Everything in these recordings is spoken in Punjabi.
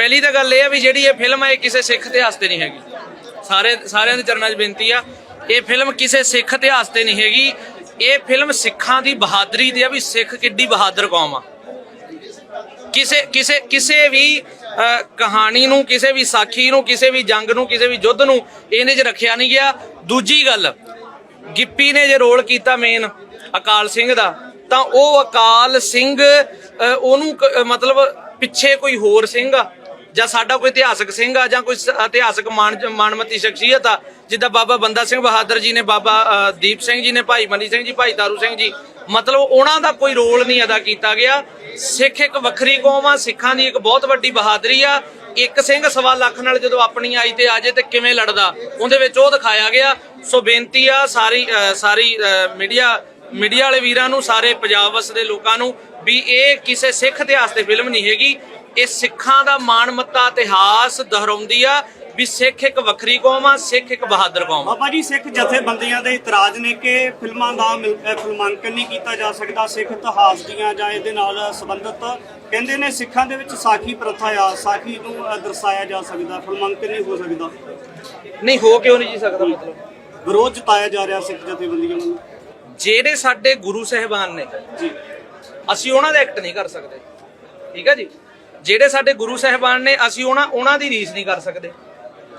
ਪਹਿਲੀ ਤਾਂ ਗੱਲ ਇਹ ਆ ਵੀ ਜਿਹੜੀ ਇਹ ਫਿਲਮ ਹੈ ਇਹ ਕਿਸੇ ਸਿੱਖ ਇਤਿਹਾਸ ਤੇ ਨਹੀਂ ਹੈਗੀ। ਸਾਰੇ ਸਾਰਿਆਂ ਦੇ ਚਰਨਾਂ 'ਚ ਬੇਨਤੀ ਆ, ਇਹ ਫਿਲਮ ਕਿਸੇ ਸਿੱਖ ਇਤਿਹਾਸ ਤੇ ਨਹੀਂ ਹੈਗੀ। ਇਹ ਫਿਲਮ ਸਿੱਖਾਂ ਦੀ ਬਹਾਦਰੀ ਦੀ ਆ ਵੀ ਸਿੱਖ ਕਿੱਡੀ ਬਹਾਦਰ ਕੌਮ ਆ। ਕਿਸੇ ਕਿਸੇ ਕਿਸੇ ਵੀ ਕਹਾਣੀ ਨੂੰ, ਕਿਸੇ ਵੀ ਸਾਖੀ ਨੂੰ, ਕਿਸੇ ਵੀ ਜੰਗ ਨੂੰ, ਕਿਸੇ ਵੀ ਯੁੱਧ ਨੂੰ ਇਹਨੇ 'ਚ ਰੱਖਿਆ ਨਹੀਂ ਗਿਆ। ਦੂਜੀ ਗੱਲ, ਗਿੱਪੀ ਨੇ ਜੇ ਰੋਲ ਕੀਤਾ ਮੇਨ ਅਕਾਲ ਸਿੰਘ ਦਾ, ਤਾਂ ਉਹ ਅਕਾਲ ਸਿੰਘ ਉਹਨੂੰ ਕ- ਮਤਲਬ ਪਿੱਛੇ ਕੋਈ ਹੋਰ ਸਿੰਘ ਆ। ਜਾਂ ਸਾਡਾ ਕੋਈ ਇਤਿਹਾਸਕ ਸਿੰਘ ਆ ਜਾਂ ਕੋਈ ਇਤਿਹਾਸਕ ਮਾਨਮਤੀ ਸ਼ਖਸੀਅਤ ਆ ਜਿੱਦਾਂ ਬਾਬਾ ਬੰਦਾ ਸਿੰਘ ਬਹਾਦਰ ਜੀ ਨੇ ਬਾਬਾ ਦੀਪ ਸਿੰਘ ਜੀ ਨੇ ਭਾਈ ਮਨੀ ਸਿੰਘ ਜੀ ਭਾਈ ਤਾਰੂ ਸਿੰਘ ਜੀ ਮਤਲਬ ਉਹਨਾਂ ਦਾ ਕੋਈ ਰੋਲ ਨਹੀਂ ਅਦਾ ਕੀਤਾ ਗਿਆ। ਸਿੱਖ ਇੱਕ ਵੱਖਰੀ ਕੌਮ ਆ ਸਿੱਖਾਂ ਦੀ ਇੱਕ ਬਹੁਤ ਵੱਡੀ ਬਹਾਦਰੀ ਆ। ਇੱਕ ਸਿੰਘ ਸਵਾ ਲੱਖ ਨਾਲ ਜਦੋਂ ਆਪਣੀ ਆਈ ਤੇ ਆ ਆਜੇ ਤੇ ਕਿਵੇਂ ਲੜਦਾ ਉਹਦੇ ਵਿੱਚ ਉਹ ਦਿਖਾਇਆ ਗਿਆ। ਸੋ ਬੇਨਤੀ ਆ ਸਾਰੀ ਅ, ਸਾਰੀ ਮੀਡੀਆ ਮੀਡੀਆ ਵਾਲੇ ਵੀਰਾਂ ਨੂੰ ਸਾਰੇ ਪੰਜਾਬ ਵਸਦੇ ਲੋਕਾਂ ਨੂੰ ਵੀ ਇਹ ਕਿਸੇ ਸਿੱਖ ਇਤਿਹਾਸ ਤੇ ਫਿਲਮ ਨਹੀਂ ਹੈਗੀ। ਇਹ ਸਿੱਖਾਂ ਦਾ ਮਾਣਮੱਤਾ ਇਤਿਹਾਸ ਦੁਹਰਾਉਂਦੀ ਆ ਵੀ ਸਿੱਖ ਇੱਕ ਵੱਖਰੀ ਕੌਮ ਆ ਸਿੱਖ ਇੱਕ ਬਹਾਦਰ ਕੌਮ ਆ। ਬਾਬਾ ਜੀ ਸਿੱਖ ਜਥੇਬੰਦੀਆਂ ਦੇ ਇਤਰਾਜ਼ ਨੇ ਕਿ ਫਿਲਮਾਂ ਦਾ ਫਿਲਮਾਂਕਨ ਨਹੀਂ ਕੀਤਾ ਜਾ ਸਕਦਾ ਸਿੱਖ ਇਤਿਹਾਸ ਦੀਆਂ ਜਾਂ ਇਹਦੇ ਨਾਲ ਸੰਬੰਧਿਤ ਕਹਿੰਦੇ ਨੇ ਸਿੱਖਾਂ ਦੇ ਵਿੱਚ ਸਾਖੀ ਪ੍ਰਥਾ ਆ ਸਾਖੀ ਨੂੰ ਦਰਸਾਇਆ ਜਾ ਸਕਦਾ ਫਿਲਮਾਂਕਨ ਨਹੀਂ ਹੋ ਸਕਦਾ। ਨਹੀਂ ਹੋ ਕਿਉਂ ਨਹੀਂ ਜੀ ਸਕਦਾ ਮਤਲਬ? ਵਿਰੋਧ ਜਤਾਇਆ ਜਾ ਰਿਹਾ ਸਿੱਖ ਜਥੇਬੰਦੀਆਂ ਵੱਲੋਂ ਜਿਹੜੇ ਸਾਡੇ ਗੁਰੂ ਸਾਹਿਬਾਨ ਨੇ ਜੀ। ਅਸੀਂ ਉਹਨਾਂ ਦਾ ਐਕਟ ਨਹੀਂ ਕਰ ਸਕਦੇ। ਠੀਕ ਹੈ ਜੀ? ਜਿਹੜੇ ਸਾਡੇ ਗੁਰੂ ਸਾਹਿਬਾਨ ਨੇ ਅਸੀਂ ਉਹਨਾਂ ਉਹਨਾਂ ਦੀ ਰੀਸ ਨਹੀਂ ਕਰ ਸਕਦੇ।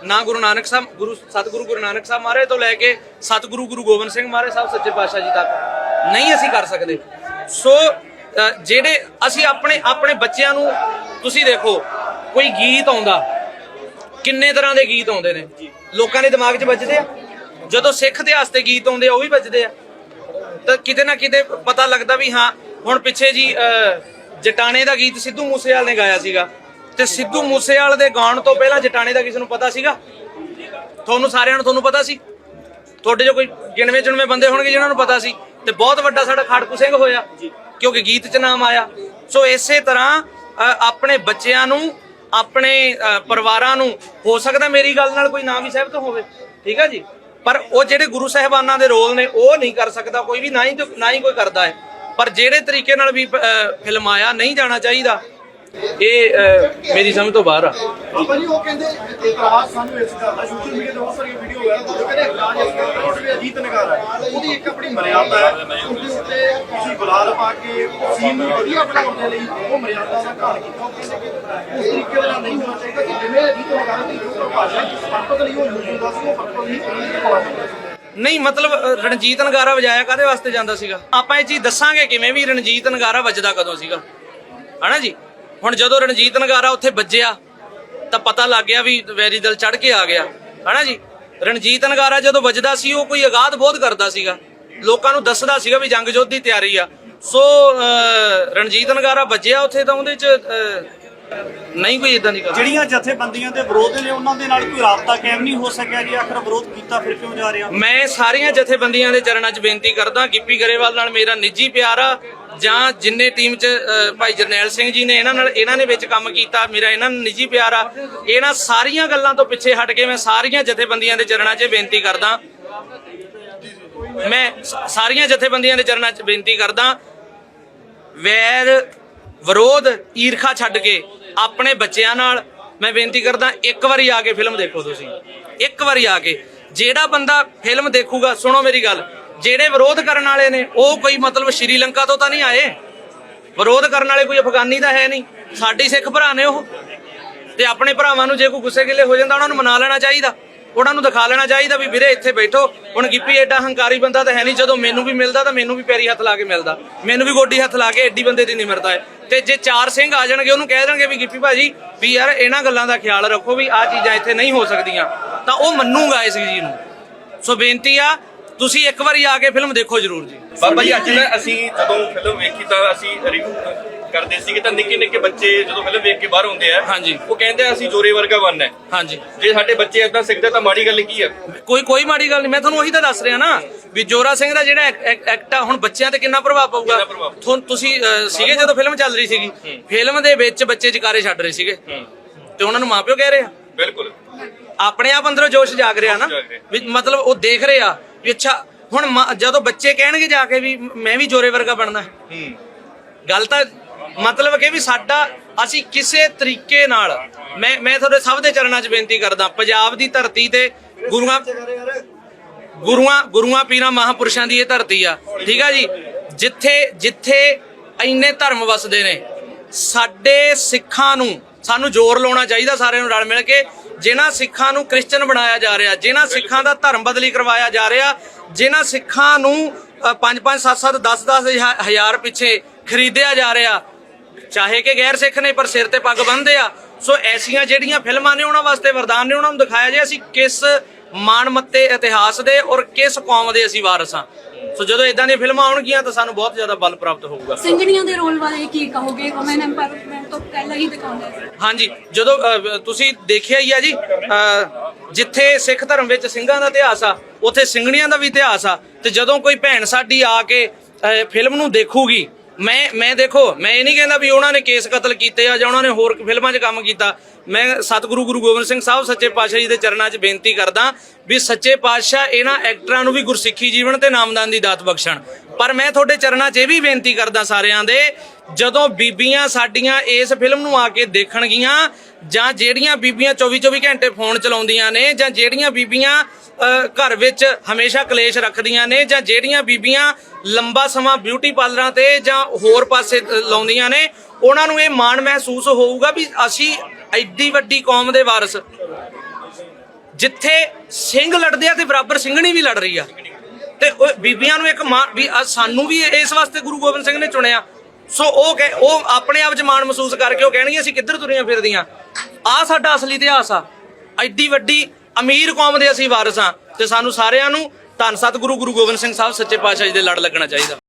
ਨਾ ਗੁਰੂ ਨਾਨਕ ਸਾਹਿਬ ਗੁਰੂ ਸਤਿਗੁਰੂ ਗੁਰੂ ਨਾਨਕ ਸਾਹਿਬ ਮਹਾਰਾਜ ਤੋਂ ਲੈ ਕੇ ਸਤਿਗੁਰੂ ਗੁਰੂ ਗੋਬਿੰਦ ਸਿੰਘ ਮਹਾਰਾਜ ਸਾਹਿਬ ਸੱਚੇ ਪਾਤਸ਼ਾਹ ਜੀ ਤੱਕ ਨਹੀਂ ਅਸੀਂ ਕਰ ਸਕਦੇ। ਸੋ ਜਿਹੜੇ ਅਸੀਂ ਆਪਣੇ ਆਪਣੇ ਬੱਚਿਆਂ ਨੂੰ ਤੁਸੀਂ ਦੇਖੋ ਕੋਈ ਗੀਤ ਆਉਂਦਾ ਕਿੰਨੇ ਤਰ੍ਹਾਂ ਦੇ ਗੀਤ ਆਉਂਦੇ ਨੇ। ਲੋਕਾਂ ਦੇ ਦਿਮਾਗ 'ਚ ਵੱਜਦੇ ਆ। ਜਦੋਂ ਸਿੱਖ ਇਤਿਹਾਸ ਤੇ ਗੀਤ ਆਉਂਦੇ ਆ ਉਹ ਵੀ ਵੱਜਦੇ ਆ। ਤਾਂ ਕਿਤੇ ਨਾ ਕਿਤੇ ਪਤਾ ਲੱਗਦਾ ਵੀ ਹਾਂ ਹੁਣ ਪਿੱਛੇ ਜੀ ਅਹ, ਜਟਾਣੇ ਦਾ ਗੀਤ ਸਿੱਧੂ ਮੂਸੇਵਾਲ ਨੇ ਗਾਇਆ ਸੀਗਾ। ਤੇ ਸਿੱਧੂ ਮੂਸੇਵਾਲ ਦੇ ਗਾਉਣ ਤੋਂ ਪਹਿਲਾਂ ਜਟਾਣੇ ਦਾ ਕਿਸੇ ਨੂੰ ਪਤਾ ਸੀਗਾ? ਤੁਹਾਨੂੰ ਸਾਰਿਆਂ ਨੂੰ ਤੁਹਾਨੂੰ ਪਤਾ ਸੀ? ਤੁਹਾਡੇ ਜੋ ਕੋਈ ਗਿਣਵੇਂ ਚੁਣਵੇਂ ਬੰਦੇ ਹੋਣਗੇ ਜਿਨ੍ਹਾਂ ਨੂੰ ਪਤਾ ਸੀ। ਤੇ ਬਹੁਤ ਵੱਡਾ ਸਾਡਾ ਖਾੜਕੂ ਸਿੰਘ ਹੋਇਆ, ਕਿਉਂਕਿ ਗੀਤ 'ਚ ਨਾਮ ਆਇਆ। ਸੋ ਇਸੇ ਤਰ੍ਹਾਂ ਆਪਣੇ ਬੱਚਿਆਂ ਨੂੰ, ਆਪਣੇ ਪਰਿਵਾਰਾਂ ਨੂੰ ਹੋ ਸਕਦਾ ਮੇਰੀ ਗੱਲ ਨਾਲ ਕੋਈ ਨਾ ਵੀ ਸਹਿਮਤ ਹੋਵੇ। ਠੀਕ ਹੈ ਜੀ? ਪਰ ਉਹ ਜਿਹੜੇ ਗੁਰੂ ਸਾਹਿਬਾਨਾਂ ਦੇ ਰੋਲ ਨੇ, ਉਹ ਨਹੀਂ ਕਰ ਸਕਦਾ, ਕੋਈ ਵੀ ਨਾ ਹੀ ਨਾ ਹੀ ਕੋਈ ਕਰਦਾ ਹੈ। ਪਰ ਜਿਹੜੇ ਤਰੀਕੇ ਨਾਲ ਵੀ ਅ, ਫਿਲਮ ਆਇਆ ਨਹੀਂ ਜਾਣਾ ਚਾਹੀਦਾ ਇਹ ਮੇਰੀ ਸਮਝ ਤੋਂ ਬਾਹਰ ਆ। ਬਾਬਾ ਜੀ ਉਹ ਕਹਿੰਦੇ ਇਤਰਾਜ਼ ਸਾਨੂੰ ਇਸ ਗੱਲ ਦਾ ਸੋਸ਼ਲ ਮੀਡੀਆ ਤੇ ਬਹੁਤ ਸਾਰੀਆਂ ਵੀਡੀਓ ਵਾਇਰਲ ਹੋ ਕਹਿੰਦੇ ਇਤਰਾਜ਼ ਇਸ ਗੱਲ ਦਾ ਕਿ ਅਜੀਤ ਨਗਾਰਾ ਹੈ। ਉਹਦੀ ਇੱਕ ਆਪਣੀ ਮਰਿਆਦਾ ਹੈ ਉਹਦੇ ਉੱਤੇ ਤੁਸੀਂ ਗੁਲਾਲ ਪਾ ਕੇ ਸੀਨ ਨੂੰ ਵਧੀਆ ਬਣਾਉਣ ਦੇ ਲਈ ਉਹ ਮਰਿਆਦਾ ਦਾ ਘਾਣ ਕੀਤਾ। ਉਹ ਕਹਿੰਦੇ ਕਿ ਉਸ ਤਰੀਕੇ ਨਾਲ ਨਹੀਂ ਹੋਣਾ ਚਾਹੀਦਾ ਕਿ ਜਿਵੇਂ ਅਜੀਤ ਨਗਾਰਾ ਦੀ ਜੋ ਭਾਸ਼ਾ ਪਰਪਸ ਲਈ ਉਹ ਯੂਜ਼ ਹੁੰਦਾ ਸੀ ਉਹ ਪਰਪਸ ਲਈ ਨਹੀਂ ਹੋਣਾ ਚਾਹੀਦਾ ਨਹੀਂ ਮਤਲਬ ਰਣਜੀਤ ਨਗਾਰਾ ਵਜਾਇਆ ਕਾਦੇ ਵਾਸਤੇ ਜਾਂਦਾ ਸੀਗਾ? ਆਪਾਂ ਇਹ ਚੀਜ਼ ਦੱਸਾਂਗੇ ਕਿਵੇਂ ਵੀ ਰਣਜੀਤ ਨਗਾਰਾ ਵੱਜਦਾ ਕਦੋਂ ਸੀਗਾ। ਹਨਾ ਜੀ? ਹੁਣ ਜਦੋਂ ਰਣਜੀਤ ਨਗਾਰਾ ਉੱਥੇ ਵੱਜਿਆ ਤਾਂ ਪਤਾ ਲੱਗ ਗਿਆ ਵੀ ਵੈਰੀ ਦਲ ਚੜ ਕੇ ਆ ਗਿਆ। ਹਨਾ ਜੀ? ਰਣਜੀਤ ਨਗਾਰਾ ਜਦੋਂ ਵੱਜਦਾ ਸੀ ਉਹ ਕੋਈ ਅਗਾਧ ਬੋਧ ਕਰਦਾ ਸੀਗਾ। ਲੋਕਾਂ ਨੂੰ ਦੱਸਦਾ ਸੀਗਾ ਵੀ ਜੰਗ ਯੁੱਧ ਦੀ ਤਿਆਰੀ ਆ। ਸੋ ਰਣਜੀਤ ਨਗਾਰਾ ਵੱਜਿਆ ਉੱਥੇ ਤਾਂ ਉਹਦੇ ਚ ਅ, ਨਹੀਂ ਕੋਈ ਇਦਾਂ ਦੀ ਗੱਲ। ਜਿਹੜੀਆਂ ਜਥੇਬੰਦੀਆਂ ਦੇ ਵਿਰੋਧ ਨੇ ਉਹਨਾਂ ਦੇ ਨਾਲ ਕੋਈ ਰਾਬਤਾ ਕਾਇਮ ਨਹੀਂ ਹੋ ਸਕਿਆ ਜੀ? ਆਖਰ ਵਿਰੋਧ ਕੀਤਾ ਫਿਰ ਕਿਉਂ ਜਾ ਰਿਹਾ? ਮੈਂ ਸਾਰੀਆਂ ਜਥੇਬੰਦੀਆਂ ਦੇ ਚਰਨਾਂ 'ਚ ਬੇਨਤੀ ਕਰਦਾ ਗਿੱਪੀ ਗਰੇਵਾਲ ਨਾਲ ਮੇਰਾ ਨਿੱਜੀ ਪਿਆਰ ਆ ਜਾਂ ਜਿੰਨੇ ਟੀਮ 'ਚ ਭਾਈ ਜਰਨੈਲ ਸਿੰਘ ਜੀ ਨੇ ਇਹਨਾਂ ਨਾਲ ਇਹਨਾਂ ਨੇ ਵਿੱਚ ਕੰਮ ਕੀਤਾ ਮੇਰਾ ਇਹਨਾਂ ਨਾਲ ਨਿੱਜੀ ਪਿਆਰ ਆ। ਇਹਨਾਂ ਸਾਰੀਆਂ ਗੱਲਾਂ ਤੋਂ ਪਿੱਛੇ ਹਟ ਕੇ ਮੈਂ ਸਾਰੀਆਂ ਜਥੇਬੰਦੀਆਂ ਦੇ ਚਰਨਾਂ 'ਚ ਬੇਨਤੀ ਕਰਦਾ। ਮੈਂ ਸਾਰੀਆਂ ਜਥੇਬੰਦੀਆਂ ਦੇ ਚਰਨਾਂ 'ਚ ਬੇਨਤੀ ਕਰਦਾ ਵੈਰ ਵਿਰੋਧ ਈਰਖਾ ਛੱਡ ਕੇ ਆਪਣੇ ਬੱਚਿਆਂ ਨਾਲ ਮੈਂ ਬੇਨਤੀ ਕਰਦਾ, ਇੱਕ ਵਾਰੀ ਆ ਕੇ ਫਿਲਮ ਦੇਖੋ ਤੁਸੀਂ। ਇੱਕ ਵਾਰੀ ਆ ਕੇ। ਜਿਹੜਾ ਬੰਦਾ ਫਿਲਮ ਦੇਖੂਗਾ, ਸੁਣੋ ਮੇਰੀ ਗੱਲ, ਜਿਹੜੇ ਵਿਰੋਧ ਕਰਨ ਵਾਲੇ ਨੇ, ਉਹ ਕੋਈ ਮਤਲਬ ਸ਼੍ਰੀਲੰਕਾ ਤੋਂ ਤਾਂ ਨਹੀਂ ਆਏ? ਵਿਰੋਧ ਕਰਨ ਵਾਲੇ ਕੋਈ ਅਫਗਾਨੀ ਤਾਂ ਹੈ ਨਹੀਂ? ਸਾਡੇ ਸਿੱਖ ਭਰਾ ਨੇ ਉਹ। ਤੇ ਆਪਣੇ ਭਰਾਵਾਂ ਨੂੰ ਜੇ ਕੋਈ ਗੁੱਸੇ ਗਿਲੇ ਹੋ ਜਾਂਦਾ, ਉਹਨਾਂ ਨੂੰ ਮਨਾ ਲੈਣਾ ਚਾਹੀਦਾ। ਉਹਨਾਂ ਨੂੰ ਦਿਖਾ ਲੈਣਾ ਚਾਹੀਦਾ ਵੀ ਵੀਰੇ ਇੱਥੇ ਬੈਠੋ। ਹੁਣ ਗਿੱਪੀ ਐਡਾ ਹੰਕਾਰੀ ਬੰਦਾ ਤਾਂ ਹੈ ਨਹੀਂ, ਜਦੋਂ ਮੈਨੂੰ ਵੀ ਮਿਲਦਾ ਤਾਂ ਮੈਨੂੰ ਵੀ ਪੈਰੀ ਹੱਥ ਲਾ ਕੇ ਮਿਲਦਾ। ਮੈਨੂੰ ਵੀ ਗੋਡੀ ਹੱਥ ਲਾ ਕੇ ਐਡੀ ਬੰਦੇ ਦੀ ਨਿਮਰਤਾ ਹੈ। ਤੇ ਜੇ ਚਾਰ ਸਿੰਘ ਆ ਜਾਣਗੇ, ਉਹਨੂੰ ਕਹਿ ਦੇਣਗੇ ਵੀ ਗਿੱਪੀ ਭਾਜੀ, ਵੀ ਯਾਰ ਇਹਨਾਂ ਗੱਲਾਂ ਦਾ ਖਿਆਲ ਰੱਖੋ ਵੀ ਆਹ ਚੀਜ਼ਾਂ ਇੱਥੇ ਨਹੀਂ ਹੋ ਸਕਦੀਆਂ। ਤਾਂ ਉਹ ਮੰਨੂਗਾ ਇਸ ਚੀਜ਼ ਨੂੰ। ਸੋ ਬੇਨਤੀ ਆ ਤੁਸੀਂ ਇੱਕ ਵਾਰੀ ਆ ਕੇ ਫਿਲਮ ਦੇਖੋ ਜਰੂਰ ਜੀ। ਬਾਬਾ ਜੀ ਅੱਜ ਨਾ ਅਸੀਂ ਜਦੋਂ ਫਿਲਮ ਵੇਖੀ ਤਾਂ ਅਸੀਂ ਰਿਵਿਊ ਕਰਦੇ ਸੀਗੇ ਤਾਂ ਨਿੱਕੇ ਨਿੱਕੇ ਬੱਚੇ ਜਦੋਂ ਫਿਲਮ ਵੇਖ ਕੇ ਬਾਹਰ ਆਉਂਦੇ ਆ ਹਾਂਜੀ। ਉਹ ਕਹਿੰਦੇ ਆ ਅਸੀਂ ਜੋਰੇ ਵਰਗਾ ਬਣਨਾ ਹੈ। ਹਾਂਜੀ। ਜੇ ਸਾਡੇ ਬੱਚੇ ਇਦਾਂ ਸਿੱਖਦੇ ਤਾਂ ਮਾੜੀ ਗੱਲ ਕੀ ਆ? ਕੋਈ ਕੋਈ ਮਾੜੀ ਗੱਲ ਨਹੀਂ ਮੈਂ ਤੁਹਾਨੂੰ ਉਹੀ ਤਾਂ ਦੱਸ ਰਿਹਾ ਨਾ ਵੀ ਜੋਰਾ ਸਿੰਘ ਦਾ ਜਿਹੜਾ ਐਕ- ਐਕ- ਐਕਟ ਆ ਹੁਣ ਬੱਚਿਆਂ ਤੇ ਕਿੰਨਾ ਪ੍ਰਭਾਵ ਪਊਗਾ? ਕਿੰਨਾ ਪ੍ਰਭਾਵ? ਤੁਹਾਨੂੰ ਤੁਸੀਂ ਅਹ, ਸੀਗੇ ਜਦੋਂ ਫਿਲਮ ਚੱਲ ਰਹੀ ਸੀਗੀ ਫਿਲਮ ਦੇ ਵਿੱਚ ਬੱਚੇ ਜਕਾਰੇ ਛੱਡ ਰਹੇ ਸੀਗੇ। ਤੇ ਉਹਨਾਂ ਨੂੰ ਮਾਪਿਓ ਕਹਿ ਰਹੇ ਆ? ਬਿਲਕੁਲ। ਆਪਣੇ ਆਪ ਅੰਦਰੋਂ ਜੋਸ਼ ਜਾਗ ਰਿਹਾ ਨਾ ਜਾਗ ਰਿਹਾ। ਵੀ ਮਤਲਬ ਉਹ ਦੇਖ ਰਹੇ ਆ ਵੀ ਅੱਛਾ ਹੁਣ ਮਾਂ- ਜਦੋਂ ਬੱਚੇ ਕਹਿਣਗੇ ਜਾ ਕੇ ਵੀ ਮੈਂ ਵੀ ਜੋਰੇ ਵਰਗਾ ਬਣਨਾ। ਹੂੰ। ਗੱਲ ਤਾਂ ਮਤਲਬ ਕਿ ਵੀ ਸਾਡਾ ਅਸੀਂ ਕਿਸੇ ਤਰੀਕੇ ਨਾਲ ਮੈਂ ਮੈਂ ਤੁਹਾਡੇ ਸਭ ਦੇ ਚਰਨਾਂ 'ਚ ਬੇਨਤੀ ਕਰਦਾ ਪੰਜਾਬ ਦੀ ਧਰਤੀ ਤੇ ਗੁਰੂਆਂ ਗੁਰੂਆਂ ਗੁਰੂਆਂ ਪੀਰਾਂ ਮਹਾਪੁਰਸ਼ਾਂ ਦੀ ਇਹ ਧਰਤੀ ਆ। ਠੀਕ ਆ ਜੀ? ਜਿੱਥੇ ਜਿੱਥੇ ਇੰਨੇ ਧਰਮ ਵਸਦੇ ਨੇ ਸਾਡੇ ਸਿੱਖਾਂ ਨੂੰ ਸਾਨੂੰ ਜ਼ੋਰ ਲਾਉਣਾ ਚਾਹੀਦਾ ਸਾਰਿਆਂ ਨੂੰ ਰਲ ਮਿਲ ਕੇ। ਜਿਨ੍ਹਾਂ ਸਿੱਖਾਂ ਨੂੰ ਕ੍ਰਿਸਚਨ ਬਣਾਇਆ ਜਾ ਰਿਹਾ ਜਿਨ੍ਹਾਂ ਸਿੱਖਾਂ ਦਾ ਧਰਮ ਬਦਲੀ ਕਰਵਾਇਆ ਜਾ ਰਿਹਾ ਜਿਨ੍ਹਾਂ ਸਿੱਖਾਂ ਨੂੰ 5 5 7 7 10 10 ਹਜ਼ਾਰ ਪਿੱਛੇ ਖਰੀਦਿਆ ਜਾ ਰਿਹਾ। ਚਾਹੇ ਕਿ ਗੈਰ ਸਿੱਖ ਨੇ ਪਰ ਸਿਰ ਤੇ ਪੱਗ ਬੰਨ੍ਹਦੇ ਆ। ਸੋ ਐਸੀਆਂ ਜਿਹੜੀਆਂ ਫਿਲਮਾਂ ਨੇ ਉਹਨਾਂ ਵਾਸਤੇ ਵਰਦਾਨ ਨੇ ਉਹਨਾਂ ਨੂੰ ਦਿਖਾਇਆ ਜੇ ਅਸੀਂ ਕਿਸ ਮਾਣਮੱਤੇ ਇਤਿਹਾਸ ਦੇ ਔਰ ਕਿਸ ਕੌਮ ਦੇ ਅਸੀਂ ਵਾਰਸ ਹਾਂ। ਸੋ ਜਦੋਂ ਇਦਾਂ ਦੀਆਂ ਫਿਲਮਾਂ ਆਉਣਗੀਆਂ ਤਾਂ ਸਾਨੂੰ ਬਹੁਤ ਜ਼ਿਆਦਾ ਬਲ ਪ੍ਰਾਪਤ ਹੋਊਗਾ। ਸਿੰਘਣੀਆਂ ਦੇ ਰੋਲ ਬਾਰੇ ਕੀ ਕਹੋਗੇ? ਰੋਮਨ ਐਮਪਾਇਰ ਤੋਂ ਪਹਿਲਾਂ ਹੀ ਦਿਖਾਉਂਦੇ ਸੀ। ਹਾਂਜੀ ਜਦੋਂ ਅਹ, ਤੁਸੀਂ ਦੇਖਿਆ ਹੀ ਆ ਜੀ ਅਹ, ਜਿੱਥੇ ਸਿੱਖ ਧਰਮ ਵਿੱਚ ਸਿੰਘਾਂ ਦਾ ਇਤਿਹਾਸ ਆ ਉੱਥੇ ਸਿੰਘਣੀਆਂ ਦਾ ਵੀ ਇਤਿਹਾਸ ਆ ਤੇ ਜਦੋਂ ਕੋਈ ਭੈਣ ਸਾਡੀ ਆ ਕੇ ਅਹ, ਫਿਲਮ ਨੂੰ ਦੇਖੂਗੀ ਮੈਂ ਮੈਂ ਦੇਖੋ ਮੈਂ ਇਹ ਨਹੀਂ ਕਹਿੰਦਾ ਵੀ ਉਹਨਾਂ ਨੇ ਕੇਸ ਕਤਲ ਕੀਤੇ ਆ ਜਾਂ ਉਹਨਾਂ ਨੇ ਹੋਰ ਫਿਲਮਾਂ 'ਚ ਕੰਮ ਕੀਤਾ। ਮੈਂ ਸਤਿਗੁਰੂ ਗੁਰੂ ਗੋਬਿੰਦ ਸਿੰਘ ਸਾਹਿਬ ਸੱਚੇ ਪਾਤਸ਼ਾਹ ਜੀ ਦੇ ਚਰਨਾਂ 'ਚ ਬੇਨਤੀ ਕਰਦਾ ਵੀ ਸੱਚੇ ਪਾਤਸ਼ਾਹ ਇਹਨਾਂ ਐਕਟਰਾਂ ਨੂੰ ਵੀ ਗੁਰਸਿੱਖੀ ਜੀਵਨ ਤੇ ਨਾਮਦਾਨ ਦੀ ਦਾਤ ਬਖਸ਼ਣ। ਪਰ ਮੈਂ ਤੁਹਾਡੇ ਚਰਨਾਂ 'ਚ ਇਹ ਵੀ ਬੇਨਤੀ ਕਰਦਾ ਸਾਰਿਆਂ ਦੇ, ਜਦੋਂ ਬੀਬੀਆਂ ਸਾਡੀਆਂ ਇਸ ਫਿਲਮ ਨੂੰ ਆ ਕੇ ਦੇਖਣਗੀਆਂ, ਜਾਂ ਜਿਹੜੀਆਂ ਬੀਬੀਆਂ 24 24 ਘੰਟੇ ਫੋਨ ਚਲਾਉਂਦੀਆਂ ਨੇ, ਜਾਂ ਜਿਹੜੀਆਂ ਬੀਬੀਆਂ ਘਰ ਵਿੱਚ ਹਮੇਸ਼ਾ ਕਲੇਸ਼ ਰੱਖਦੀਆਂ ਨੇ, ਜਾਂ ਜਿਹੜੀਆਂ ਬੀਬੀਆਂ ਲੰਬਾ ਸਮਾਂ ਬਿਊਟੀ ਪਾਰਲਰਾਂ ਤੇ ਜਾਂ ਹੋਰ ਪਾਸੇ ਲਾਉਂਦੀਆਂ ਨੇ, ਉਹਨਾਂ ਨੂੰ ਇਹ ਮਾਣ ਮਹਿਸੂਸ ਹੋਊਗਾ ਵੀ ਅਸੀਂ ਐਡੀ ਵੱਡੀ ਕੌਮ ਦੇ ਵਾਰਸ। ਜਿੱਥੇ ਸਿੰਘ ਲੜਦੇ ਆ ਤੇ ਬਰਾਬਰ ਸਿੰਘਣੀ ਵੀ ਲੜ ਰਹੀ ਆ। ਤੇ ਉਹ ਬੀਬੀਆਂ ਨੂੰ ਇੱਕ ਮਾਣ ਵੀ ਅ- ਸਾਨੂੰ ਵੀ ਇਸ ਵਾਸਤੇ ਗੁਰੂ ਗੋਬਿੰਦ ਸਿੰਘ ਨੇ ਚੁਣਿਆ। ਸੋ ਉਹ ਕਹਿ ਉਹ ਆਪਣੇ ਆਪ 'ਚ ਮਾਣ ਮਹਿਸੂਸ ਕਰਕੇ ਉਹ ਕਹਿਣਗੇ ਅਸੀਂ ਕਿੱਧਰ ਤੁਰੀਆਂ ਫਿਰਦੀਆਂ? ਆ ਸਾਡਾ ਅਸਲੀ ਇਤਿਹਾਸ ਆ। ਐਡੀ ਵੱਡੀ ਅਮੀਰ ਕੌਮ ਦੇ ਅਸੀਂ ਵਾਰਸ ਆ ਤੇ ਸਾਨੂੰ ਸਾਰਿਆਂ ਨੂੰ ਧੰਨ ਸਤਿਗੁਰੂ ਗੁਰੂ ਗੋਬਿੰਦ ਸਿੰਘ ਸਾਹਿਬ ਸੱਚੇ ਪਾਤਸ਼ਾਹ ਜੀ ਦੇ ਲੜ ਲੱਗਣਾ ਚਾਹੀਦਾ।